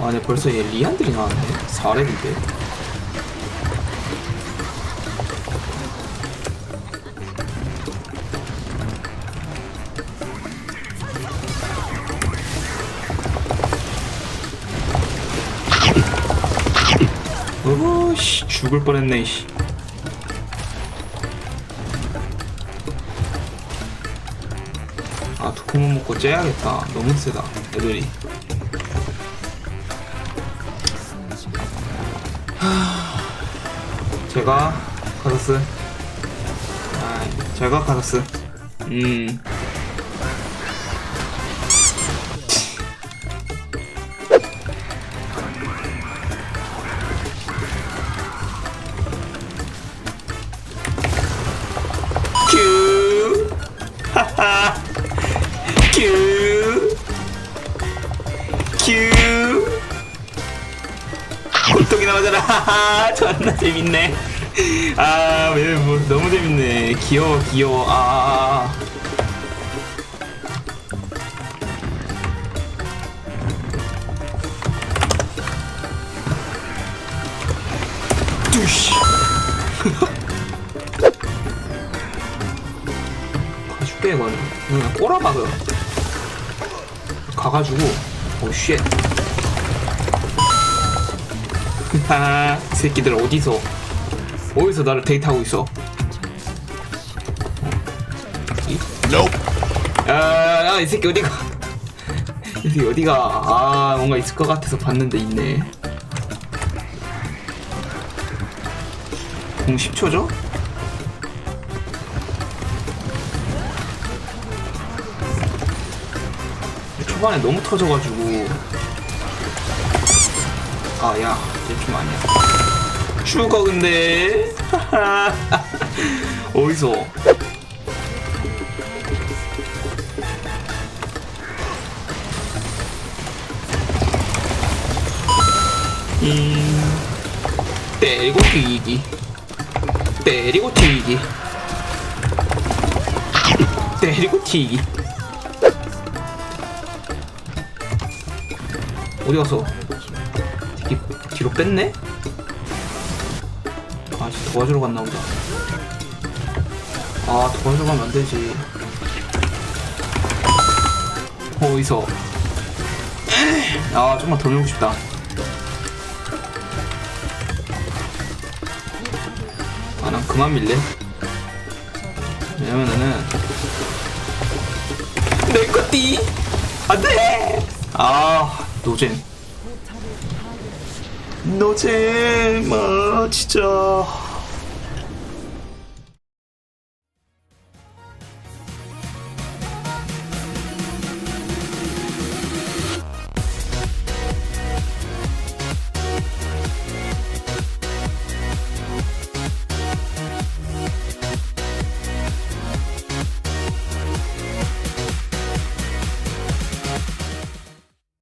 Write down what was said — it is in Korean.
아, 근데 벌써 얘 리안들이 나왔네. 4렙인데. 어씨 죽을 뻔했네 씨. 아 두코만 먹고 째야겠다 너무 세다 애들이 하... 제가 카사스. 아 제가 카사스. 음. 큐. 하하. 큐. 큐. 하하, 존나 재밌네. 아, 왜, 뭐, 너무 재밌네. 귀여워, 귀여워. 아. 뚜시. 가줄게, 이거는. 그냥 꼬라박아. 가가지고 오 쉣 하하 이 새끼들 어디서? 어디서 나를 데이트하고 있어? 야이 새끼 어디가? 이 새끼 어디가? 아 뭔가 있을 것 같아서 봤는데 있네. 공 10초죠? 초반에 너무 터져가지고 아야 이제 좀 아니야. 죽어 근데. 어디서? 음 때리고 튀기. 때리고 튀기. 때리고 튀기. 어디 갔어? 뒤, 뒤로 뺐네? 아, 진짜 도와주러 갔나 보다. 아, 도와주러 가면 안 되지. 어, 어디서? 아, 좀만 더 밀고 싶다. 아, 난 그만 밀래. 왜냐면은, 내 거띠! 안 돼! 아, 노잼. 노잼, 아, 진짜.